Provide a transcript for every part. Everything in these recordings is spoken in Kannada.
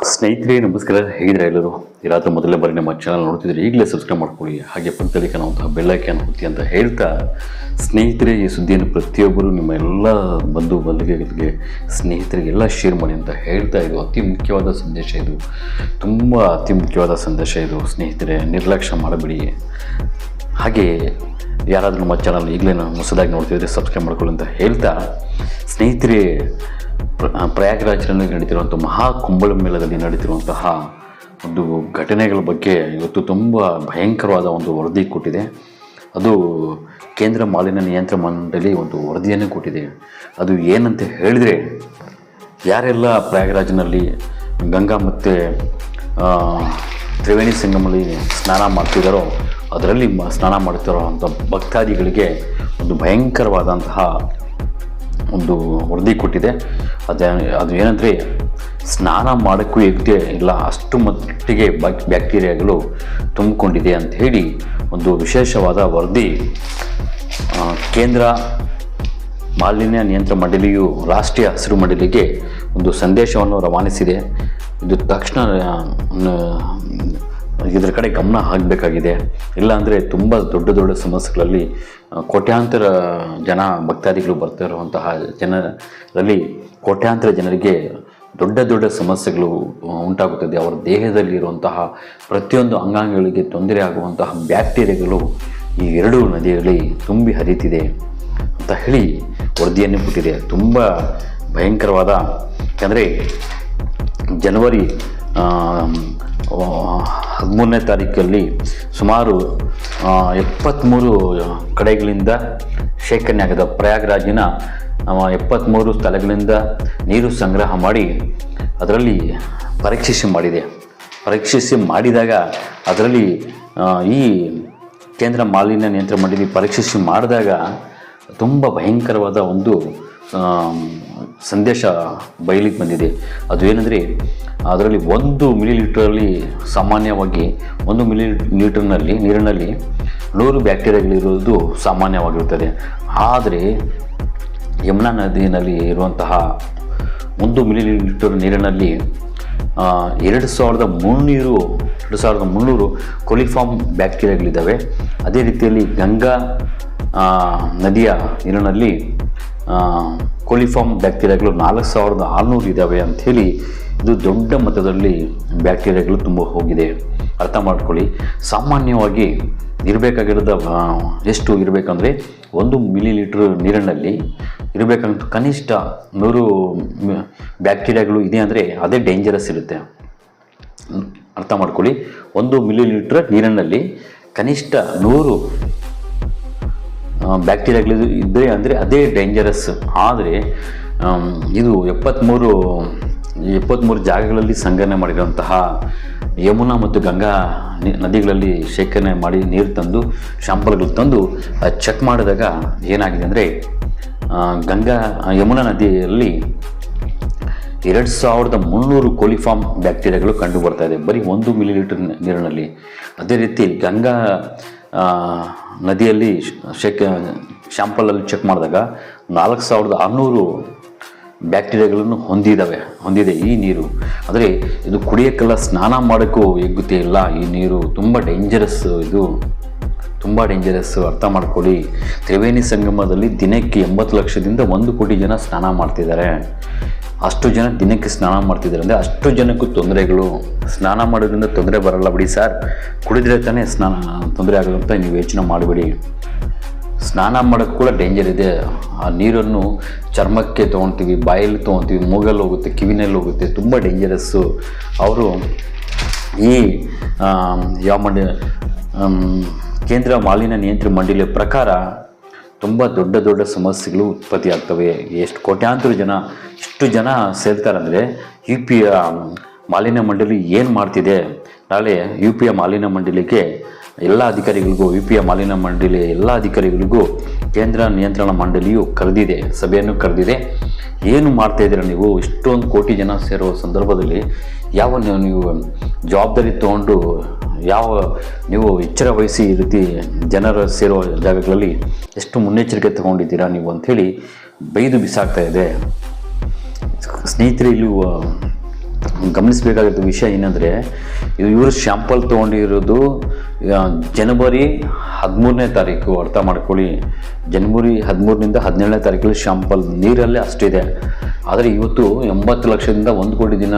ಸ್ನೇಹಿತರೆ, ನಮಸ್ಕಾರ. ಹೇಗಿದ್ರೆ ಎಲ್ಲರೂ? ರಾತ್ರಿ ಮೊದಲೇ ಬಾರಿ ನಮ್ಮ ಚಾನಲ್ ನೋಡ್ತಿದ್ರೆ ಈಗಲೇ ಸಬ್ಸ್ಕ್ರೈಬ್ ಮಾಡ್ಕೊಳ್ಳಿ. ಹಾಗೆ ಪಕ್ಕದಲ್ಲಿ ಕಾಣುವಂತಹ ಬೆಲ್ಲೈಕನ್ ಹೊತ್ತಿ ಅಂತ ಹೇಳ್ತಾ, ಸ್ನೇಹಿತರೆ, ಈ ಸುದ್ದಿಯನ್ನು ಪ್ರತಿಯೊಬ್ಬರು, ನಿಮ್ಮ ಎಲ್ಲ ಬಂಧು ಬಂಧುಗಳಿಗೆ ಸ್ನೇಹಿತರಿಗೆಲ್ಲ ಶೇರ್ ಮಾಡಿ ಅಂತ ಹೇಳ್ತಾ ಇದು ಅತಿ ಮುಖ್ಯವಾದ ಸಂದೇಶ ಇದು. ತುಂಬ ಅತಿ ಮುಖ್ಯವಾದ ಸಂದೇಶ ಇದು. ಸ್ನೇಹಿತರೆ, ನಿರ್ಲಕ್ಷ್ಯ ಮಾಡಬೇಡಿ. ಹಾಗೆ, ಯಾರಾದರೂ ನಮ್ಮ ಚಾನಲ್ ಈಗಲೇ ನಾನು ಹೊಸದಾಗಿ ನೋಡ್ತಿದ್ರೆ ಸಬ್ಸ್ಕ್ರೈಬ್ ಮಾಡ್ಕೊಳ್ಳಿ ಅಂತ ಹೇಳ್ತಾ, ಸ್ನೇಹಿತರೆ ಪ್ರಯಾಗರಾಜ್ನಲ್ಲಿ ನಡೀತಿರುವಂಥ ಮಹಾ ಕುಂಭಮೇಳದಲ್ಲಿ ನಡೀತಿರುವಂತಹ ಒಂದು ಘಟನೆಗಳ ಬಗ್ಗೆ ಇವತ್ತು ತುಂಬ ಭಯಂಕರವಾದ ಒಂದು ವರದಿ ಕೊಟ್ಟಿದೆ. ಅದು ಕೇಂದ್ರ ಮಾಲಿನ್ಯ ನಿಯಂತ್ರಣ ಮಂಡಳಿ ಒಂದು ವರದಿಯನ್ನು ಕೊಟ್ಟಿದೆ. ಅದು ಏನಂತ ಹೇಳಿದರೆ, ಯಾರೆಲ್ಲ ಪ್ರಯಾಗರಾಜ್ನಲ್ಲಿ ಗಂಗಾ ಮತ್ತು ತ್ರಿವೇಣಿ ಸಂಗಮಲ್ಲಿ ಸ್ನಾನ ಮಾಡ್ತಿದ್ದಾರೋ, ಅದರಲ್ಲಿ ಸ್ನಾನ ಮಾಡ್ತಿರೋ ಅಂಥ ಭಕ್ತಾದಿಗಳಿಗೆ ಒಂದು ಭಯಂಕರವಾದಂತಹ ಒಂದು ವರದಿ ಕೊಟ್ಟಿದೆ. ಅದೇ, ಅದು ಏನಂದರೆ ಸ್ನಾನ ಮಾಡೋಕ್ಕೂ ಯೋಗ್ಯ ಇಲ್ಲ ಅಷ್ಟು ಮಟ್ಟಿಗೆ ಬ್ಯಾಕ್, ಬ್ಯಾಕ್ಟೀರಿಯಾಗಳು ತುಂಬಿಕೊಂಡಿದೆ ಅಂತ ಹೇಳಿ ಒಂದು ವಿಶೇಷವಾದ ವರದಿ ಕೇಂದ್ರ ಮಾಲಿನ್ಯ ನಿಯಂತ್ರಣ ಮಂಡಳಿಯು ರಾಷ್ಟ್ರೀಯ ಹಸಿರು ಮಂಡಳಿಗೆ ಒಂದು ಸಂದೇಶವನ್ನು ರವಾನಿಸಿದೆ. ಇದು ತಕ್ಷಣ ಇದರ ಕಡೆ ಗಮನ ಆಗಬೇಕಾಗಿದೆ ಇಲ್ಲಾಂದರೆ ತುಂಬ ದೊಡ್ಡ ದೊಡ್ಡ ಸಮಸ್ಯೆಗಳಲ್ಲಿ ಕೋಟ್ಯಾಂತರ ಜನ ಭಕ್ತಾದಿಗಳು ಬರ್ತಾ ಇರುವಂತಹ ಜನರಲ್ಲಿ ಕೋಟ್ಯಾಂತರ ಜನರಿಗೆ ದೊಡ್ಡ ದೊಡ್ಡ ಸಮಸ್ಯೆಗಳು ಉಂಟಾಗುತ್ತದೆ. ಅವರ ದೇಹದಲ್ಲಿರುವಂತಹ ಪ್ರತಿಯೊಂದು ಅಂಗಾಂಗಗಳಿಗೆ ತೊಂದರೆ ಆಗುವಂತಹ ಬ್ಯಾಕ್ಟೀರಿಯಾಗಳು ಈ ಎರಡೂ ನದಿಯಲ್ಲಿ ತುಂಬಿ ಹರಿತಿದೆ ಅಂತ ಹೇಳಿ ವರದಿಯನ್ನು ಕೊಟ್ಟಿದೆ. ತುಂಬ ಭಯಂಕರವಾದ, ಯಾಕಂದರೆ ಜನವರಿ ಹದಿಮೂರನೇ ತಾರೀಕಲ್ಲಿ ಸುಮಾರು ಎಪ್ಪತ್ತ್ಮೂರು ಕಡೆಗಳಿಂದ ಶೇಖರಣೆ ಆಗಿದೆ ಪ್ರಯಾಗ್ರಾಜಿನ ಎಪ್ಪತ್ತ್ಮೂರು ಸ್ಥಳಗಳಿಂದ ನೀರು ಸಂಗ್ರಹ ಮಾಡಿ ಅದರಲ್ಲಿ ಪರೀಕ್ಷಿಸಿ ಮಾಡಿದೆ. ಪರೀಕ್ಷಿಸಿ ಮಾಡಿದಾಗ ಅದರಲ್ಲಿ ಈ ಕೇಂದ್ರ ಮಾಲಿನ್ಯ ನಿಯಂತ್ರಣ ಮಂಡಳಿ ಪರೀಕ್ಷಿಸಿ ಮಾಡಿದಾಗ ತುಂಬ ಭಯಂಕರವಾದ ಒಂದು ಸಂದೇಶ ಬಯಲಿಗೆ ಬಂದಿದೆ. ಅದು ಏನಂದರೆ ಅದರಲ್ಲಿ ಒಂದು ಮಿಲಿ ಲೀಟ್ರಲ್ಲಿ ಸಾಮಾನ್ಯವಾಗಿ ಒಂದು ಮಿಲಿ ಲೀಟರ್ನಲ್ಲಿ ನೀರಿನಲ್ಲಿ ನೂರು ಬ್ಯಾಕ್ಟೀರಿಯಾಗಳಿರುವುದು ಸಾಮಾನ್ಯವಾಗಿರುತ್ತದೆ. ಆದರೆ ಯಮುನಾ ನದಿಯಲ್ಲಿ ಇರುವಂತಹ ಒಂದು ಮಿಲಿ ಲೀಟರ್ ನೀರಿನಲ್ಲಿ ಎರಡು ಸಾವಿರದ ಮುನ್ನೂರು, ಎರಡು ಸಾವಿರದ ಮುನ್ನೂರು ಕೊಲಿಫಾರ್ಮ್ ಬ್ಯಾಕ್ಟೀರಿಯಾಗಳಿದ್ದಾವೆ. ಅದೇ ರೀತಿಯಲ್ಲಿ ಗಂಗಾ ನದಿಯ ನೀರಿನಲ್ಲಿ ಕೊಲಿಫಾರ್ಮ್ ಬ್ಯಾಕ್ಟೀರಿಯಾಗಳು ನಾಲ್ಕು ಸಾವಿರದ ಆರುನೂರು ಇದ್ದಾವೆ ಅಂಥೇಳಿ ಇದು ದೊಡ್ಡ ಮಟ್ಟದಲ್ಲಿ ಬ್ಯಾಕ್ಟೀರಿಯಾಗಳು ತುಂಬ ಹೋಗಿದೆ. ಅರ್ಥ ಮಾಡ್ಕೊಳ್ಳಿ. ಸಾಮಾನ್ಯವಾಗಿ ಇರಬೇಕಾಗಿರೋದ ಎಷ್ಟು ಇರಬೇಕಂದ್ರೆ ಒಂದು ಮಿಲಿ ಲೀಟ್ರ್ ನೀರಿನಲ್ಲಿ ಇರಬೇಕಂತ ಕನಿಷ್ಠ ನೂರು ಬ್ಯಾಕ್ಟೀರಿಯಾಗಳು ಇದೆ ಅಂದರೆ ಅದೇ ಡೇಂಜರಸ್ ಇರುತ್ತೆ. ಅರ್ಥ ಮಾಡ್ಕೊಳ್ಳಿ. ಒಂದು ಮಿಲಿ ಲೀಟ್ರ್ ನೀರಿನಲ್ಲಿ ಕನಿಷ್ಠ ನೂರು ಬ್ಯಾಕ್ಟೀರಿಯಾಗಳು ಇದ್ದರೆ ಅಂದರೆ ಅದೇ ಡೇಂಜರಸ್ ಆದರೆ ಇದು ಎಪ್ಪತ್ತ್ಮೂರು ಎಪ್ಪತ್ತ್ಮೂರು ಜಾಗಗಳಲ್ಲಿ ಸಂಗ್ರಹಣೆ ಮಾಡಿರುವಂತಹ ಯಮುನಾ ಮತ್ತು ಗಂಗಾ ನದಿಗಳಲ್ಲಿ ಶೇಖರಣೆ ಮಾಡಿ ನೀರು ತಂದು ಶಾಂಪಲ್ಗಳು ತಂದು ಚೆಕ್ ಮಾಡಿದಾಗ ಏನಾಗಿದೆ ಅಂದರೆ ಗಂಗಾ ಯಮುನಾ ನದಿಯಲ್ಲಿ ಎರಡು ಸಾವಿರದ ಮುನ್ನೂರು ಕೋಲಿಫಾರ್ಮ್ ಬ್ಯಾಕ್ಟೀರಿಯಾಗಳು ಕಂಡು ಬರ್ತಾ ಇದೆ. ಬರೀ ಒಂದು ಮಿಲಿಲೀಟರ್ ನೀರಿನಲ್ಲಿ. ಅದೇ ರೀತಿ ಗಂಗಾ ನದಿಯಲ್ಲಿ ಶೇಖ, ಶಾಂಪಲಲ್ಲಿ ಚೆಕ್ ಮಾಡಿದಾಗ ನಾಲ್ಕು ಸಾವಿರದ ಆರುನೂರು ಬ್ಯಾಕ್ಟೀರಿಯಾಗಳನ್ನು ಹೊಂದಿದ್ದಾವೆ ಹೊಂದಿದೆ ಈ ನೀರು. ಆದರೆ ಇದು ಕುಡಿಯೋಕ್ಕೆಲ್ಲ ಸ್ನಾನ ಮಾಡೋಕ್ಕೂ ಯೋಗ್ಯತೆ ಇಲ್ಲ. ಈ ನೀರು ತುಂಬ ಡೇಂಜರಸ್ ಇದು ತುಂಬ ಡೇಂಜರಸ್ ಅರ್ಥ ಮಾಡ್ಕೊಳ್ಳಿ. ತ್ರಿವೇಣಿ ಸಂಗಮದಲ್ಲಿ ದಿನಕ್ಕೆ ಎಂಬತ್ತು ಲಕ್ಷದಿಂದ ಒಂದು ಕೋಟಿ ಜನ ಸ್ನಾನ ಮಾಡ್ತಿದ್ದಾರೆ. ಅಷ್ಟು ಜನ ದಿನಕ್ಕೆ ಸ್ನಾನ ಮಾಡ್ತಿದ್ದಾರೆ ಅಂದರೆ ಅಷ್ಟು ಜನಕ್ಕೂ ತೊಂದರೆಗಳು. ಸ್ನಾನ ಮಾಡೋದ್ರಿಂದ ತೊಂದರೆ ಬರಲ್ಲ ಬಿಡಿ ಸರ್. ಕುಡಿದ್ರೆ ತಾನೇ ಸ್ನಾನ ತೊಂದರೆ ಆಗೋದಂತ ನೀವು ಯೋಚನೆ ಮಾಡಬೇಡಿ. ಸ್ನಾನ ಮಾಡೋಕ್ಕೆ ಕೂಡ ಡೇಂಜರ್ ಇದೆ. ಆ ನೀರನ್ನು ಚರ್ಮಕ್ಕೆ ತೊಗೊಳ್ತೀವಿ ಬಾಯಲ್ಲಿ ತೊಗೊಳ್ತೀವಿ ಮೂಗಲ್ಲಿ ಹೋಗುತ್ತೆ, ಕಿವಿನಲ್ಲಿ ಹೋಗುತ್ತೆ, ತುಂಬ ಡೇಂಜರಸ್ಸು ಅವರು ಈ ಯಾವ ಮಂಡಿ ಕೇಂದ್ರ ಮಾಲಿನ್ಯ ನಿಯಂತ್ರಣ ಮಂಡಳಿಯ ಪ್ರಕಾರ ತುಂಬ ದೊಡ್ಡ ದೊಡ್ಡ ಸಮಸ್ಯೆಗಳು ಉತ್ಪತ್ತಿ ಆಗ್ತವೆ. ಎಷ್ಟು ಕೋಟ್ಯಾಂತರ ಜನ, ಇಷ್ಟು ಜನ ಸೇರ್ತಾರಂದರೆ ಯು ಪಿ ಮಾಲಿನ್ಯ ಮಂಡಳಿ ಏನು ಮಾಡ್ತಿದೆ? ನಾಳೆ ಯು ಪಿ ಮಾಲಿನ್ಯ ಮಂಡಳಿಗೆ ಎಲ್ಲ ಅಧಿಕಾರಿಗಳಿಗೂ ಯು ಎ ಮಾಲಿನ್ಯ ಮಂಡಳಿಯ ಎಲ್ಲ ಅಧಿಕಾರಿಗಳಿಗೂ ಕೇಂದ್ರ ನಿಯಂತ್ರಣ ಮಂಡಳಿಯು ಕರೆದಿದೆ, ಸಭೆಯನ್ನು ಕರೆದಿದೆ. ಏನು ಮಾಡ್ತಾ ಇದ್ದೀರಾ ನೀವು? ಇಷ್ಟೊಂದು ಕೋಟಿ ಜನ ಸೇರುವ ಸಂದರ್ಭದಲ್ಲಿ ಯಾವ ನೀವು ಜವಾಬ್ದಾರಿ ತೊಗೊಂಡು ಯಾವ ನೀವು ಎಚ್ಚರ ವಹಿಸಿ ಈ ರೀತಿ ಜನರ ಸೇರೋ ಜಾಗಗಳಲ್ಲಿ ಎಷ್ಟು ಮುನ್ನೆಚ್ಚರಿಕೆ ತಗೊಂಡಿದ್ದೀರಾ ನೀವು ಅಂಥೇಳಿ ಬೈದು ಬಿಸಾಕ್ತಾ ಇದೆ. ಸ್ನೇಹಿತರೆ, ಇಲ್ಲಿ ಗಮನಿಸಬೇಕಾಗಿದ್ದ ವಿಷಯ ಏನಂದರೆ ಇವರು ಶ್ಯಾಂಪಲ್ ತೊಗೊಂಡಿರೋದು ಜನವರಿ ಹದಿಮೂರನೇ ತಾರೀಕು ಅರ್ಥ ಮಾಡ್ಕೊಳ್ಳಿ. ಜನವರಿ ಹದಿಮೂರರಿಂದ ಹದಿನೇಳನೇ ತಾರೀಕಲ್ಲಿ ಶಾಂಪಲ್ ನೀರಲ್ಲೇ ಅಷ್ಟಿದೆ. ಆದರೆ ಇವತ್ತು ಎಂಬತ್ತು ಲಕ್ಷದಿಂದ ಒಂದು ಕೋಟಿ ದಿನ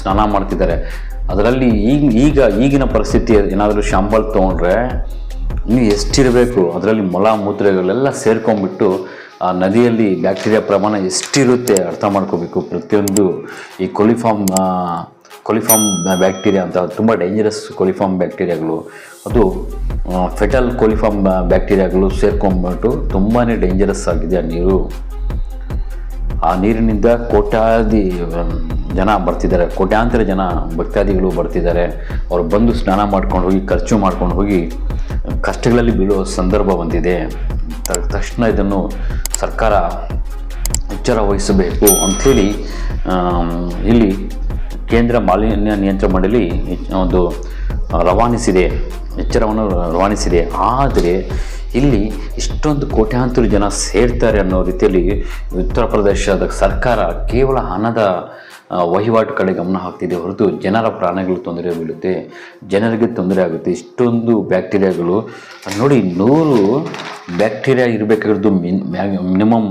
ಸ್ನಾನ ಮಾಡ್ತಿದ್ದಾರೆ. ಅದರಲ್ಲಿ ಈಗ ಈಗ ಈಗಿನ ಪರಿಸ್ಥಿತಿ ಏನಾದರೂ ಶಾಂಪಲ್ ತೊಗೊಂಡ್ರೆ ಇನ್ನು ಎಷ್ಟಿರಬೇಕು? ಅದರಲ್ಲಿ ಮೊಲ ಮೂತ್ರಗಳೆಲ್ಲ ಸೇರ್ಕೊಂಡ್ಬಿಟ್ಟು ಆ ನದಿಯಲ್ಲಿ ಬ್ಯಾಕ್ಟೀರಿಯಾ ಪ್ರಮಾಣ ಎಷ್ಟಿರುತ್ತೆ ಅರ್ಥ ಮಾಡ್ಕೋಬೇಕು ಪ್ರತಿಯೊಂದು ಈ ಕೊಲಿಫಾರ್ಮ್ ಕೊಲಿಫಾರ್ಮ್ ಬ್ಯಾಕ್ಟೀರಿಯಾ ಅಂತ, ತುಂಬ ಡೇಂಜರಸ್ ಕೊಲಿಫಾರ್ಮ್ ಬ್ಯಾಕ್ಟೀರಿಯಾಗಳು ಅದು ಫೆಟಲ್ ಕೊಲಿಫಾರ್ಮ್ ಬ್ಯಾಕ್ಟೀರಿಯಾಗಳು ಸೇರ್ಕೊಂಡ್ಬಿಟ್ಟು ತುಂಬಾ ಡೇಂಜರಸ್ ಆಗಿದೆ ಆ ನೀರು. ಆ ನೀರಿನಿಂದ ಕೋಟ್ಯಾದಿ ಜನ ಬರ್ತಿದ್ದಾರೆ. ಕೋಟ್ಯಾಂತರ ಜನ ಭಕ್ತಾದಿಗಳು ಬರ್ತಿದ್ದಾರೆ. ಅವರು ಬಂದು ಸ್ನಾನ ಮಾಡ್ಕೊಂಡು ಹೋಗಿ, ಖರ್ಚು ಮಾಡ್ಕೊಂಡು ಹೋಗಿ, ಕಷ್ಟಗಳಲ್ಲಿ ಬೀಳುವ ಸಂದರ್ಭ ಬಂದಿದೆ. ತಕ್ಷಣ ಇದನ್ನು ಸರ್ಕಾರ ಎಚ್ಚರ ವಹಿಸಬೇಕು ಅಂಥೇಳಿ ಇಲ್ಲಿ ಕೇಂದ್ರ ಮಾಲಿನ್ಯ ನಿಯಂತ್ರಣ ಮಂಡಳಿ ಒಂದು ರವಾನಿಸಿದೆ, ಎಚ್ಚರವನ್ನು ರವಾನಿಸಿದೆ. ಆದರೆ ಇಲ್ಲಿ ಇಷ್ಟೊಂದು ಕೋಟ್ಯಾಂತರ ಜನ ಸೇರ್ತಾರೆ ಅನ್ನೋ ರೀತಿಯಲ್ಲಿ ಉತ್ತರ ಪ್ರದೇಶದ ಸರ್ಕಾರ ಕೇವಲ ಹಣದ ವಹಿವಾಟು ಕಡೆ ಗಮನ ಹಾಕ್ತಿದೆ ಹೊರತು ಜನರ ಪ್ರಾಣಗಳು ತೊಂದರೆ ಬೀಳುತ್ತೆ, ಜನರಿಗೆ ತೊಂದರೆ ಆಗುತ್ತೆ. ಇಷ್ಟೊಂದು ಬ್ಯಾಕ್ಟೀರಿಯಾಗಳು, ನೋಡಿ ನೂರು ಬ್ಯಾಕ್ಟೀರಿಯಾ ಇರಬೇಕಾಗಿರೋದು ಮಿನ್ ಮಿನಿಮಮ್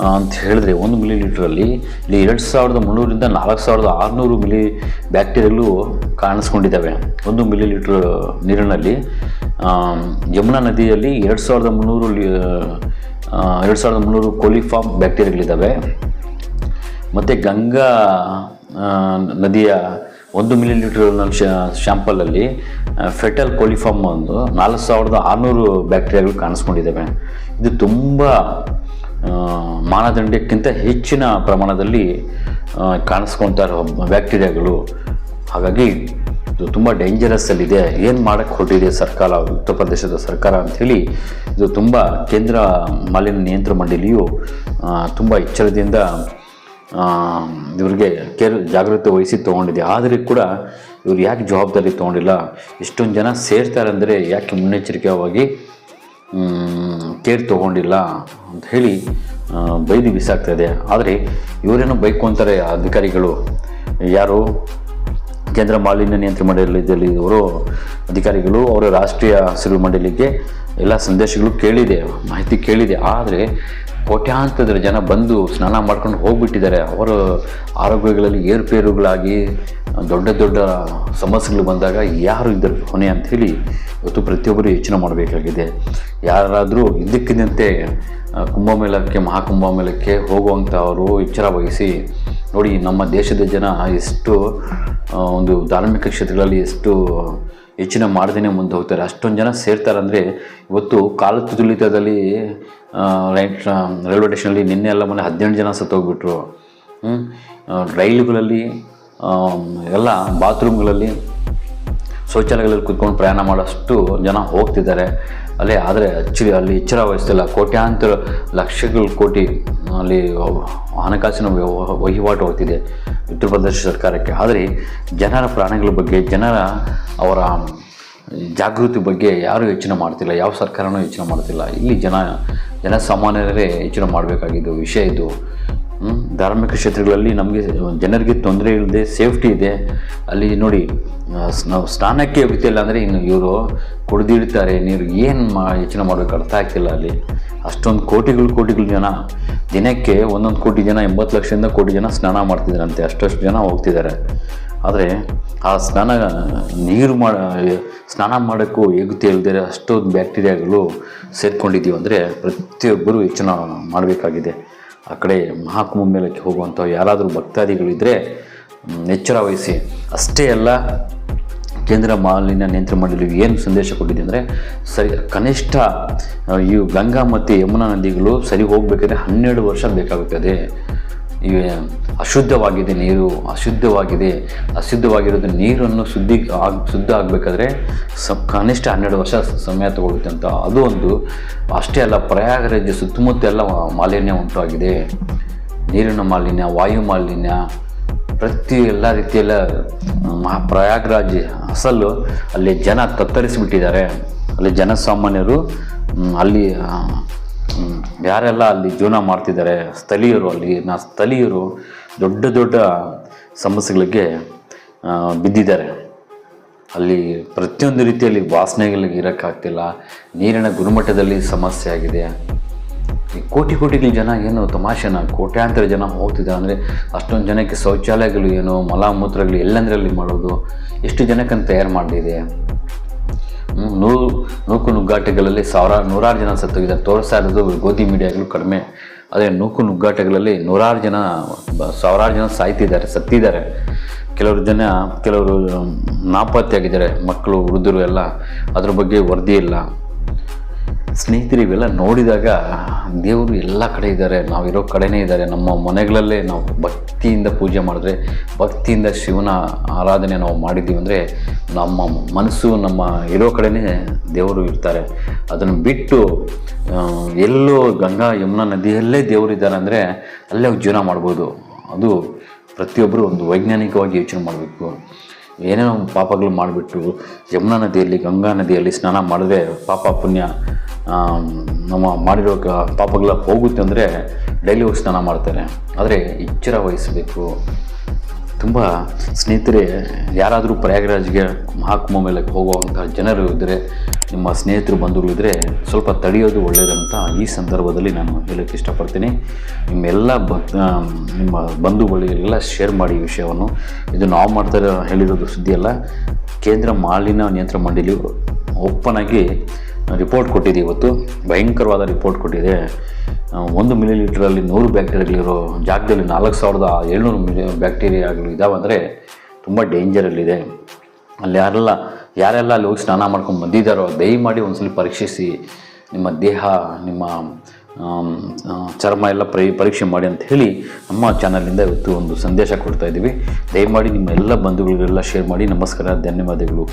ಅಂತ ಹೇಳಿದ್ರೆ ಒಂದು ಮಿಲಿ ಲೀಟ್ರಲ್ಲಿ ಇಲ್ಲಿ ಎರಡು ಸಾವಿರದ ಮುನ್ನೂರಿಂದ ನಾಲ್ಕು ಸಾವಿರದ ಆರುನೂರು ಮಿಲಿ ಬ್ಯಾಕ್ಟೀರಿಯಲ್ಲು ಕಾಣಿಸ್ಕೊಂಡಿದ್ದಾವೆ. ಒಂದು ಮಿಲಿ ಲೀಟ್ರ್ ನೀರಿನಲ್ಲಿ ಯಮುನಾ ನದಿಯಲ್ಲಿ ಎರಡು ಸಾವಿರದ ಮುನ್ನೂರು ಎರಡು ಸಾವಿರದ ಮುನ್ನೂರು ಕೋಲಿಫಾರ್ಮ್ ಬ್ಯಾಕ್ಟೀರಿಯಾಗಳಿದ್ದಾವೆ. ಮತ್ತು ಗಂಗಾ ನದಿಯ ಒಂದು ಮಿಲಿ ಲೀಟ್ರ್ ಶ್ಯಾಂಪಲಲ್ಲಿ ಫೆಟಲ್ ಕೋಲಿಫಾರ್ಮ್ ಒಂದು ನಾಲ್ಕು ಸಾವಿರದ ಆರುನೂರು ಬ್ಯಾಕ್ಟೀರಿಯಾಗಳು ಕಾಣಿಸ್ಕೊಂಡಿದ್ದಾವೆ. ಇದು ತುಂಬ ಮಾನದಂಡಕ್ಕಿಂತ ಹೆಚ್ಚಿನ ಪ್ರಮಾಣದಲ್ಲಿ ಕಾಣಿಸ್ಕೊಳ್ತಾ ಇರೋ ಬ್ಯಾಕ್ಟೀರಿಯಾಗಳು. ಹಾಗಾಗಿ ಇದು ತುಂಬ ಡೇಂಜರಸ್ಸಲ್ಲಿದೆ ಏನು ಮಾಡೋಕ್ಕೆ ಹೊರಟಿದೆ ಸರ್ಕಾರ, ಉತ್ತರ ಪ್ರದೇಶದ ಸರ್ಕಾರ ಅಂಥೇಳಿ ಇದು ತುಂಬ ಕೇಂದ್ರ ಮಾಲಿನ್ಯ ನಿಯಂತ್ರಣ ಮಂಡಳಿಯು ತುಂಬ ಎಚ್ಚರದಿಂದ ಇವರಿಗೆ ಕೇರ್, ಜಾಗೃತಿ ವಹಿಸಿ ತೊಗೊಂಡಿದೆ. ಆದರೆ ಕೂಡ ಇವ್ರು ಯಾಕೆ ಜವಾಬ್ದಾರಿ ತೊಗೊಂಡಿಲ್ಲ? ಇಷ್ಟೊಂದು ಜನ ಸೇರ್ತಾರೆ ಅಂದರೆ ಯಾಕೆ ಮುನ್ನೆಚ್ಚರಿಕೆಯಾಗಿ ಕೇರ್ ತೊಗೊಂಡಿಲ್ಲ ಅಂತ ಹೇಳಿ ಬೈದು ಬಿಸಾಕ್ತಾಯಿದೆ ಆದರೆ ಇವರೇನೋ ಬೈಕೊಂತಾರೆ ಕೊಂತಾರೆ ಅಧಿಕಾರಿಗಳು. ಯಾರು? ಕೇಂದ್ರ ಮಾಲಿನ್ಯ ನಿಯಂತ್ರಣ ಮಂಡಳಿಯಲ್ಲಿ ಇವರು ಅಧಿಕಾರಿಗಳು ಅವರ ರಾಷ್ಟ್ರೀಯ ಹಸಿರು ಮಂಡಳಿಗೆ ಎಲ್ಲ ಸಂದೇಶಗಳು ಕೇಳಿದೆ, ಮಾಹಿತಿ ಕೇಳಿದೆ. ಆದರೆ ಕೋಟ್ಯಾಂತರ ಜನ ಬಂದು ಸ್ನಾನ ಮಾಡ್ಕೊಂಡು ಹೋಗ್ಬಿಟ್ಟಿದ್ದಾರೆ. ಅವರ ಆರೋಗ್ಯಗಳಲ್ಲಿ ಏರುಪೇರುಗಳಾಗಿ, ದೊಡ್ಡ ದೊಡ್ಡ ಸಮಸ್ಯೆಗಳು ಬಂದಾಗ ಯಾರು ಇದ್ದರು ಹೊಣೆ ಅಂಥೇಳಿ ಇವತ್ತು ಪ್ರತಿಯೊಬ್ಬರು ಯೋಚನೆ ಮಾಡಬೇಕಾಗಿದೆ. ಯಾರಾದರೂ ಇದಕ್ಕಿದ್ದಂತೆ ಕುಂಭಮೇಳಕ್ಕೆ, ಮಹಾಕುಂಭಮೇಳಕ್ಕೆ ಹೋಗುವಂಥವರು ಎಚ್ಚರ ವಹಿಸಿ, ನೋಡಿ ನಮ್ಮ ದೇಶದ ಜನ ಎಷ್ಟು ಒಂದು ಧಾರ್ಮಿಕ ಕ್ಷೇತ್ರಗಳಲ್ಲಿ ಎಷ್ಟು ಹೆಚ್ಚಿನ ಮಾಡ್ದೇ ಮುಂದೆ ಹೋಗ್ತಾರೆ ಅಷ್ಟೊಂದು ಜನ ಸೇರ್ತಾರೆ ಅಂದರೆ ಇವತ್ತು ಕಾಲು ತುಳಿತದಲ್ಲಿ ರೈಟ್ ರೈಲ್ವೆ ಸ್ಟೇಷನಲ್ಲಿ ನಿನ್ನೆ ಎಲ್ಲ ಮೊನ್ನೆ ಹದಿನೆಂಟು ಜನ ಸತ್ತೋಗ್ಬಿಟ್ರು? ರೈಲುಗಳಲ್ಲಿ ಎಲ್ಲ ಬಾತ್ರೂಮ್ಗಳಲ್ಲಿ ಶೌಚಾಲಯಗಳಲ್ಲಿ ಕುತ್ಕೊಂಡು ಪ್ರಯಾಣ ಮಾಡೋಷ್ಟು ಜನ ಹೋಗ್ತಿದ್ದಾರೆ. ಅಲ್ಲೇ ಆದರೆ ಅಚ್ಚರಿ, ಅಲ್ಲಿ ಎಚ್ಚರ ವಹಿಸ್ತಿಲ್ಲ. ಕೋಟ್ಯಾಂತರ ಲಕ್ಷಗಳು ಕೋಟಿ ಅಲ್ಲಿ ಹಣಕಾಸಿನ ವಹಿವಾಟು ಹೋಗ್ತಿದೆ ಉತ್ತರ ಪ್ರದೇಶ ಸರ್ಕಾರಕ್ಕೆ. ಆದರೆ ಜನರ ಪ್ರಾಣಗಳ ಬಗ್ಗೆ, ಜನರ ಅವರ ಜಾಗೃತಿ ಬಗ್ಗೆ ಯಾರೂ ಯೋಚನೆ ಮಾಡ್ತಿಲ್ಲ, ಯಾವ ಸರ್ಕಾರನೂ ಯೋಚನೆ ಮಾಡ್ತಿಲ್ಲ. ಇಲ್ಲಿ ಜನ ಜನಸಾಮಾನ್ಯರೇ ಯೋಚನೆ ಮಾಡಬೇಕಾಗಿದ್ದು ವಿಷಯ ಇದು. ಧಾರ್ಮಿಕ ಕ್ಷೇತ್ರಗಳಲ್ಲಿ ನಮಗೆ ಜನರಿಗೆ ತೊಂದರೆ ಇಲ್ಲದೆ, ಸೇಫ್ಟಿ ಇದೆ. ಅಲ್ಲಿ ನೋಡಿ ನಾವು ಸ್ನಾನಕ್ಕೆ ಯೋಗ್ಯತೆ ಅಂದರೆ ಇನ್ನು ಇವರು ಕುಡಿದಿಡ್ತಾರೆ. ನೀರು ಏನು ಮಾ, ಯೋಚನೆ ಮಾಡಬೇಕು ಅರ್ಥ ಆಗ್ತಿಲ್ಲ ಅಲ್ಲಿ. ಅಷ್ಟೊಂದು ಕೋಟಿಗಳು ಕೋಟಿಗಳು ಜನ ದಿನಕ್ಕೆ ಒಂದೊಂದು ಕೋಟಿ ಜನ, ಎಂಬತ್ತು ಲಕ್ಷದಿಂದ ಕೋಟಿ ಜನ ಸ್ನಾನ ಮಾಡ್ತಿದ್ದಾರಂತೆ ಅಷ್ಟಷ್ಟು ಜನ ಹೋಗ್ತಿದ್ದಾರೆ. ಆದರೆ ಆ ಸ್ನಾನ, ನೀರು ಮಾಡ, ಸ್ನಾನ ಮಾಡೋಕ್ಕೂ ಎಗುತ್ತೆ ಇಲ್ಲದೆ ಅಷ್ಟೊಂದು ಬ್ಯಾಕ್ಟೀರಿಯಾಗಳು ಸೇರ್ಕೊಂಡಿದ್ದೀವಿ ಅಂದರೆ ಪ್ರತಿಯೊಬ್ಬರು ಹೆಚ್ಚಿನ ಮಾಡಬೇಕಾಗಿದೆ. ಆ ಕಡೆ ಮಹಾಕುಂಭ ಮೇಲಕ್ಕೆ ಹೋಗುವಂಥ ಯಾರಾದರೂ ಭಕ್ತಾದಿಗಳಿದ್ದರೆ ಎಚ್ಚರ ವಹಿಸಿ. ಅಷ್ಟೇ ಅಲ್ಲ ಕೇಂದ್ರ ಮಾಲಿನ್ಯ ನಿಯಂತ್ರಣ ಮಂಡಳಿ ಏನು ಸಂದೇಶ ಕೊಟ್ಟಿದೆ ಅಂದರೆ, ಸರಿ, ಕನಿಷ್ಠ ಈ ಗಂಗಾ ಮತ್ತು ಯಮುನಾ ನದಿಗಳು ಸರಿ ಹೋಗಬೇಕಾದ್ರೆ ಹನ್ನೆರಡು ವರ್ಷ ಬೇಕಾಗುತ್ತದೆ. ಇವೆ, ಅಶುದ್ಧವಾಗಿದೆ ನೀರು, ಅಶುದ್ಧವಾಗಿದೆ, ಅಶುದ್ಧವಾಗಿರೋದು ನೀರನ್ನು ಶುದ್ಧಿ ಆಗ, ಶುದ್ಧ ಆಗಬೇಕಾದ್ರೆ ಸ, ಕನಿಷ್ಠ ಹನ್ನೆರಡು ವರ್ಷ ಸಮಯ ತಗೊಳುತ್ತೆ ಅಂತ. ಅದು ಒಂದು, ಅಷ್ಟೇ ಅಲ್ಲ ಪ್ರಯಾಗರಾಜ್ಯ ಸುತ್ತಮುತ್ತ ಎಲ್ಲ ಮಾಲಿನ್ಯ ಉಂಟಾಗಿದೆ. ನೀರಿನ ಮಾಲಿನ್ಯ, ವಾಯು ಮಾಲಿನ್ಯ ಪ್ರತಿ ಎಲ್ಲ ರೀತಿಯೆಲ್ಲ ಮಹಾ ಪ್ರಯಾಗ್ರಾಜ್ ಅಸಲು ಅಲ್ಲಿ ಜನ ತತ್ತರಿಸಿಬಿಟ್ಟಿದ್ದಾರೆ. ಅಲ್ಲಿ ಜನಸಾಮಾನ್ಯರು ಅಲ್ಲಿ ಯಾರೆಲ್ಲ ಅಲ್ಲಿ ಜೀವನ ಮಾಡ್ತಿದ್ದಾರೆ, ಸ್ಥಳೀಯರು ಅಲ್ಲಿ, ನಾ, ಸ್ಥಳೀಯರು ದೊಡ್ಡ ದೊಡ್ಡ ಸಮಸ್ಯೆಗಳಿಗೆ ಬಿದ್ದಿದ್ದಾರೆ. ಅಲ್ಲಿ ಪ್ರತಿಯೊಂದು ರೀತಿಯಲ್ಲಿ ವಾಸನೆಗಳಿಗೆ ಇರೋಕ್ಕಾಗ್ತಿಲ್ಲ. ನೀರಿನ ಗುಣಮಟ್ಟದಲ್ಲಿ ಸಮಸ್ಯೆ ಆಗಿದೆ. ಕೋಟಿ ಕೋಟಿಗಳ ಜನ ಏನು ತಮಾಷೆನ, ಕೋಟ್ಯಾಂತರ ಜನ ಹೋಗ್ತಿದ್ದಾರೆ ಅಂದರೆ ಅಷ್ಟೊಂದು ಜನಕ್ಕೆ ಶೌಚಾಲಯಗಳು ಏನು, ಮಲಮೂತ್ರಗಳು ಎಲ್ಲಂದ್ರಲ್ಲಿ ಮಾಡೋದು, ಎಷ್ಟು ಜನಕ್ಕಂತ ತಯಾರು ಮಾಡಿದೆ? ನೂರು, ನೂಕು ನುಗ್ಗಾಟಗಳಲ್ಲಿ ಸಾವಿರಾರು, ನೂರಾರು ಜನ ಸತ್ತೋಗಿದ್ದಾರೆ. ತೋರಿಸ್ತಾ ಇರೋದು ಗೋಧಿ ಮೀಡಿಯಾಗಳು ಕಡಿಮೆ. ಅದೇ ನೂಕು ನುಗ್ಗಾಟಗಳಲ್ಲಿ ನೂರಾರು ಜನ ಸಾವಿರಾರು ಜನ ಸಾಯ್ತಿದ್ದಾರೆ, ಸತ್ತಿದ್ದಾರೆ. ಕೆಲವರು ಜನ, ಕೆಲವರು ನಾಪತ್ತೆಯಾಗಿದ್ದಾರೆ. ಮಕ್ಕಳು, ವೃದ್ಧರು ಎಲ್ಲ, ಅದ್ರ ಬಗ್ಗೆ ವರದಿ ಇಲ್ಲ. ಸ್ನೇಹಿತರು ಇವೆಲ್ಲ ನೋಡಿದಾಗ ದೇವರು ಎಲ್ಲ ಕಡೆ ಇದ್ದಾರೆ, ನಾವಿರೋ ಕಡೆನೇ ಇದ್ದಾರೆ. ನಮ್ಮ ಮನೆಗಳಲ್ಲೇ ನಾವು ಭಕ್ತಿಯಿಂದ ಪೂಜೆ ಮಾಡಿದ್ರೆ, ಭಕ್ತಿಯಿಂದ ಶಿವನ ಆರಾಧನೆ ನಾವು ಮಾಡಿದ್ದೀವಿ ಅಂದರೆ ನಮ್ಮ ಮನಸ್ಸು ನಮ್ಮ ಇರೋ ಕಡೆನೇ ದೇವರು ಇರ್ತಾರೆ. ಅದನ್ನು ಬಿಟ್ಟು ಎಲ್ಲೋ ಗಂಗಾ ಯಮುನಾ ನದಿಯಲ್ಲೇ ದೇವರು ಇದ್ದಾರೆ ಅಂದರೆ ಅಲ್ಲೇ ಜೀವನ ಮಾಡ್ಬೋದು. ಅದು ಪ್ರತಿಯೊಬ್ಬರು ಒಂದು ವೈಜ್ಞಾನಿಕವಾಗಿ ಯೋಚನೆ ಮಾಡಬೇಕು. ಏನೇನೋ ಪಾಪಗಳು ಮಾಡಿಬಿಟ್ಟು, ಯಮುನಾ ನದಿಯಲ್ಲಿ, ಗಂಗಾ ನದಿಯಲ್ಲಿ ಸ್ನಾನ ಮಾಡಿದ್ರೆ ಪಾಪ ಪುಣ್ಯ ನಮ್ಮ ಮಾಡಿರೋ ಪಾಪಗಳ ಹೋಗುತ್ತೆ ಅಂದರೆ ಡೈಲಿ ಹೋಗಿ ಸ್ನಾನ ಮಾಡ್ತಾರೆ. ಆದರೆ ಎಚ್ಚರ ವಹಿಸಬೇಕು. ತುಂಬ ಸ್ನೇಹಿತರೆ ಯಾರಾದರೂ ಪ್ರಯಾಗರಾಜ್ಗೆ ಮಹಾಕುಂಭ ಮೇಲೆ ಹೋಗುವಂಥ ಜನರು ಇದ್ದರೆ ನಿಮ್ಮ ಸ್ನೇಹಿತರು ಬಂಧುಗಳು ಇದ್ದರೆ ಸ್ವಲ್ಪ ತಡೆಯೋದು ಒಳ್ಳೆಯದಂತ ಈ ಸಂದರ್ಭದಲ್ಲಿ ನಾನು ಹೇಳೋಕ್ಕೆ ಇಷ್ಟಪಡ್ತೀನಿ. ನಿಮ್ಮೆಲ್ಲ ಆ, ನಿಮ್ಮ ಬಂಧುಗಳಿಗೆಲ್ಲ ಶೇರ್ ಮಾಡಿ ಈ ವಿಷಯವನ್ನು. ಇದು ನಾವು ಮಾಡ್ತಾರೆ ಹೇಳಿರೋದು ಸುದ್ದಿಯಲ್ಲ ಕೇಂದ್ರ ಮಾಲಿನ್ಯ ನಿಯಂತ್ರಣ ಮಂಡಳಿಯು ಓಪನ್ ಆಗಿ ರಿಪೋರ್ಟ್ ಕೊಟ್ಟಿದೆ ಇವತ್ತು. ಭಯಂಕರವಾದ ರಿಪೋರ್ಟ್ ಕೊಟ್ಟಿದೆ. ಒಂದು ಮಿಲಿ ಲೀಟ್ರಲ್ಲಿ ನೂರು ಬ್ಯಾಕ್ಟೀರಿಯಾಗಳಿರೋ ಜಾಗದಲ್ಲಿ ನಾಲ್ಕು ಸಾವಿರದ ಏಳ್ನೂರು ಮಿಲಿ ಬ್ಯಾಕ್ಟೀರಿಯಾಗಳು ಇದಾವೆ ಅಂದರೆ ತುಂಬ ಡೇಂಜರಲ್ಲಿದೆ ಅಲ್ಲಿ ಯಾರೆಲ್ಲ ಯಾರೆಲ್ಲ ಅಲ್ಲಿ ಹೋಗಿ ಸ್ನಾನ ಮಾಡ್ಕೊಂಡು ಬಂದಿದ್ದಾರೋ, ದಯಮಾಡಿ ಒಂದ್ಸಲ ಪರೀಕ್ಷಿಸಿ. ನಿಮ್ಮ ದೇಹ, ನಿಮ್ಮ ಚರ್ಮ ಎಲ್ಲ ಪರಿ, ಪರೀಕ್ಷೆ ಮಾಡಿ ಅಂತ ಹೇಳಿ ನಮ್ಮ ಚಾನಲಿಂದ ಇವತ್ತು ಒಂದು ಸಂದೇಶ ಕೊಡ್ತಾ ಇದ್ದೀವಿ. ದಯಮಾಡಿ ನಿಮ್ಮ ಎಲ್ಲ ಬಂಧುಗಳಿಗೆಲ್ಲ ಶೇರ್ ಮಾಡಿ. ನಮಸ್ಕಾರ, ಧನ್ಯವಾದಗಳು.